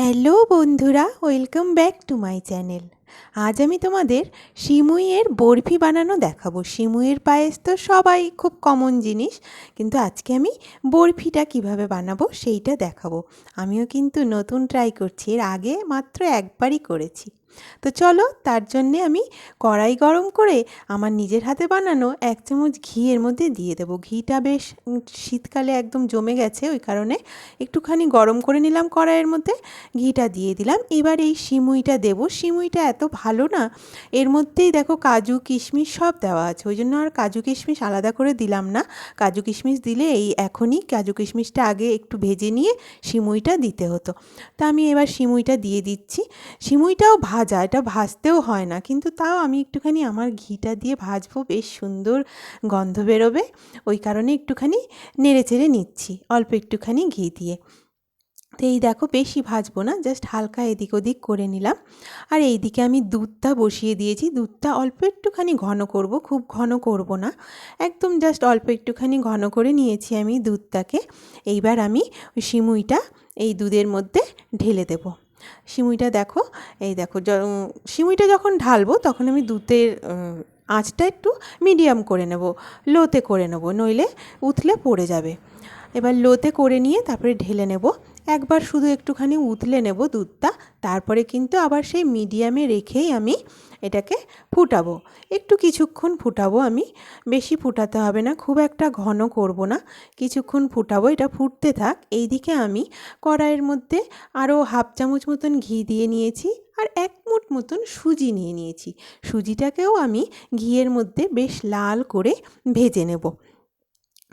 Hello বন্ধুরা, welcome back to my channel. আজ আমি তোমাদের শিমুইয়ের বরফি বানানো দেখাবো। শিমুইয়ের পায়েস তো সবাই, খুব কমন জিনিস, কিন্তু আজকে আমি বরফিটা কীভাবে বানাবো সেইটা দেখাবো। আমিও কিন্তু নতুন ট্রাই করছি, এর আগে মাত্র একবারই করেছি। তো চলো তার জন্যে আমি কড়াই গরম করে আমার নিজের হাতে বানানো এক চামচ ঘি এর মধ্যে দিয়ে দেবো। ঘিটা বেশ শীতকালে একদম জমে গেছে, ওই কারণে একটুখানি গরম করে নিলাম কড়াইয়ের মধ্যে। ঘিটা দিয়ে দিলাম। এবার এই সিমুইটা দেবো। সিমুইটা এত ভালো না, এর মধ্যেই দেখো কাজু, কিশমিশ সব দেওয়া আছে। ওই জন্য আর কাজু, কিশমিশ আলাদা করে দিলাম না। কাজু, কিশমিশ দিলে এই এখনই কাজু, কিশমিশটা আগে একটু ভেজে নিয়ে সিমুইটা দিতে হতো। তা আমি এবার সিমুইটা দিয়ে দিচ্ছি। সিমুইটাও ভাজা, এটা ভাজতেও হয় না। কিন্তু তাও আমি একটুখানি আমার ঘিটা দিয়ে ভাজবো, বেশ সুন্দর গন্ধ বেরোবে। ওই কারণে একটুখানি নেড়ে চেড়ে নিচ্ছি, অল্প একটুখানি ঘি দিয়ে। তো এই দেখো, বেশি ভাজবো না, জাস্ট হালকা এদিক ওদিক করে নিলাম। আর এইদিকে আমি দুধটা বসিয়ে দিয়েছি। দুধটা অল্প একটুখানি ঘন করব, খুব ঘন করব না। একদম জাস্ট অল্প একটুখানি ঘন করে নিয়েছি আমি দুধটাকে। এইবার আমি সিমুইটা এই দুধের মধ্যে ঢেলে দেব। সিমুইটা দেখো, এই দেখো শিমুইটা যখন ঢালবো তখন আমি দুধের আঁচটা একটু মিডিয়াম করে নেব, লোতে করে নেব, নইলে উথলে পড়ে যাবে। এবার লোতে করে নিয়ে তারপরে ঢেলে নেব। একবার শুধু একটুখানি উতলে নেব দুধটা, তারপরে কিন্তু আবার সেই মিডিয়ামে রেখেই আমি এটাকে ফুটাবো। একটু কিছুক্ষণ ফুটাবো আমি, বেশি ফুটাতে হবে না, খুব একটা ঘন করব না, কিছুক্ষণ ফুটাবো, এটা ফুটতে থাক। এইদিকে আমি কড়াইয়ের মধ্যে আরও হাফ চামচ মতন ঘি দিয়ে নিয়েছি আর এক মুঠ মতন সুজি নিয়ে নিয়েছি। সুজিটাকেও আমি ঘিয়ের মধ্যে বেশ লাল করে ভেজে নেব।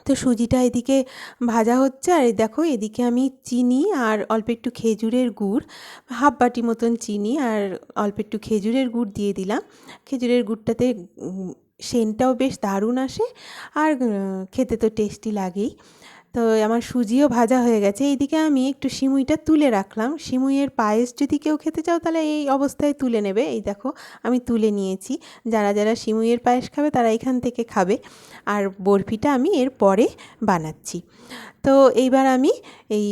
তো সুজিটা এদিকে ভাজা হচ্ছে, আর দেখো এদিকে আমি চিনি আর অল্প একটু খেজুরের গুড়, হাফ বাটি মতন চিনি আর অল্প একটু খেজুরের গুড় দিয়ে দিলাম। খেজুরের গুড়টাতে সেনটাও বেশ দারুণ আসে, আর খেতে তো টেস্টি লাগেই। তো আমার সুজিও ভাজা হয়ে গেছে। এইদিকে আমি একটু সিমুইটা তুলে রাখলাম। সিমুইয়ের পায়েস যদি কেউ খেতে চাও তাহলে এই অবস্থায় তুলে নেবে। এই দেখো, আমি তুলে নিয়েছি। যারা যারা সিমুইয়ের পায়েস খাবে তারা এখান থেকে খাবে। আর বরফিটা আমি এর পরে বানাচ্ছি। তো এইবার আমি এই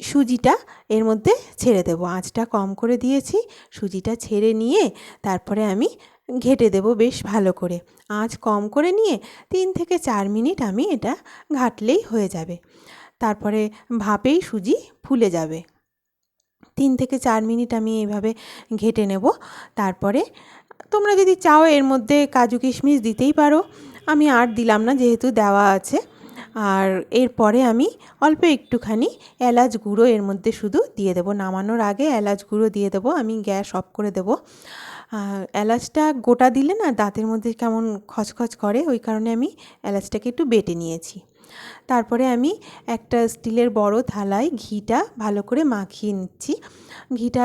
সুজিটা এর মধ্যে ছেড়ে দেবো। আঁচটা কম করে দিয়েছি। সুজিটা ছেড়ে নিয়ে তারপরে আমি ঘেটে দেব বেশ ভালো করে। আঁচ কম করে নিয়ে তিন থেকে চার মিনিট আমি এটা ঘাটলেই হয়ে যাবে। তারপরে ভাপেই সুজি ফুলে যাবে। তিন থেকে চার মিনিট আমি এইভাবে ঘেটে নেব। তারপরে তোমরা যদি চাও এর মধ্যে কাজু কিশমিশ দিতেই পারো। আমি আর দিলাম না, যেহেতু দেওয়া আছে। আর এরপরে আমি অল্প একটুখানি এলাচ গুঁড়ো এর মধ্যে শুধু দিয়ে দেবো। নামানোর আগে এলাচ গুঁড়ো দিয়ে দেবো, আমি গ্যাস অফ করে দেবো। এলাচটা গোটা দিলে না দাঁতের মধ্যে কেমন খচখচ করে, ওই কারণে আমি এলাচটাকে একটু বেটে নিয়েছি। তারপরে আমি একটা স্টিলের বড় থালায় ঘিটা ভালো করে মাখিয়ে নিচ্ছি। ঘিটা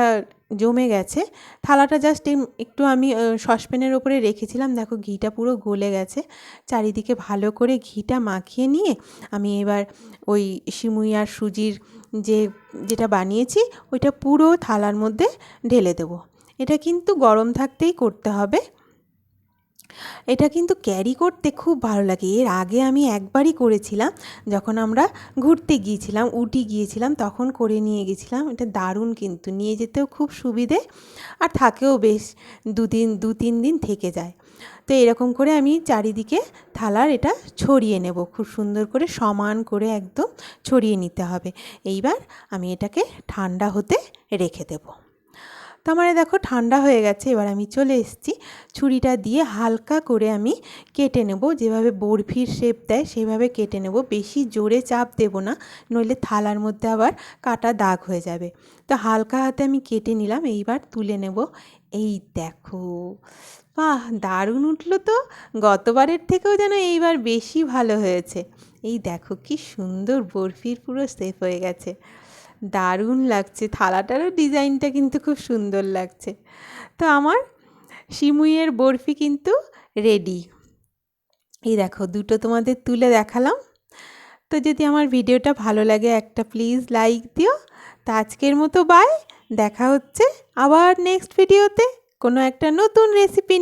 জমে গেছে। থালাটা জাস্ট একটু আমি সসপ্যানের ওপরে রেখেছিলাম। দেখো ঘিটা পুরো গলে গেছে। চারিদিকে ভালো করে ঘিটা মাখিয়ে নিয়ে আমি এবার ওই সিমুই আর সুজির যে, যেটা বানিয়েছি, ওইটা পুরো থালার মধ্যে ঢেলে দেবো। এটা কিন্তু গরম থাকতেই করতে হবে। এটা কিন্তু ক্যারি করতে খুব ভালো লাগে। এর আগে আমি একবারই করেছিলাম, যখন আমরা ঘুরতে গিয়েছিলাম, উটি গিয়েছিলাম, তখন করে নিয়ে গেছিলাম। এটা দারুণ কিন্তু, নিয়ে যেতেও খুব সুবিধে আর থাকেও বেশ দুদিন দু তিন দিন থেকে যায়। তো এরকম করে আমি চারিদিকে থালার এটা ছড়িয়ে নেব, খুব সুন্দর করে সমান করে একদম ছড়িয়ে নিতে হবে। এইবার আমি এটাকে ঠান্ডা হতে রেখে দেবো। তো আমার এই দেখো ঠান্ডা হয়ে গেছে, এবার আমি চলে এসেছি। ছুরিটা দিয়ে হালকা করে আমি কেটে নেব, যেভাবে বরফির শেপ দেয় সেভাবে কেটে নেব। বেশি জোরে চাপ দেব না, নইলে থালার মধ্যে আবার কাটা দাগ হয়ে যাবে। তো হালকা হাতে আমি কেটে নিলাম, এইবার তুলে নেব। এই দেখো, বাহ, দারুণ উঠল তো। গতবারের থেকেও যেন এইবার বেশি ভালো হয়েছে। এই দেখো কি সুন্দর বরফির পুরো শেপ হয়ে গেছে। দারুণ লাগছে। থালাটারও ডিজাইনটা কিন্তু খুব সুন্দর লাগছে। তো আমার শিমুইয়ের বরফি কিন্তু রেডি এই দেখো, দুটো তোমাদের তুলে দেখালাম। তো যদি আমার ভিডিওটা ভালো লাগে, একটা প্লিজ লাইক দিও। তো আজকের মতো বাই দেখা হচ্ছে আবার নেক্সট ভিডিওতে কোনো একটা নতুন রেসিপি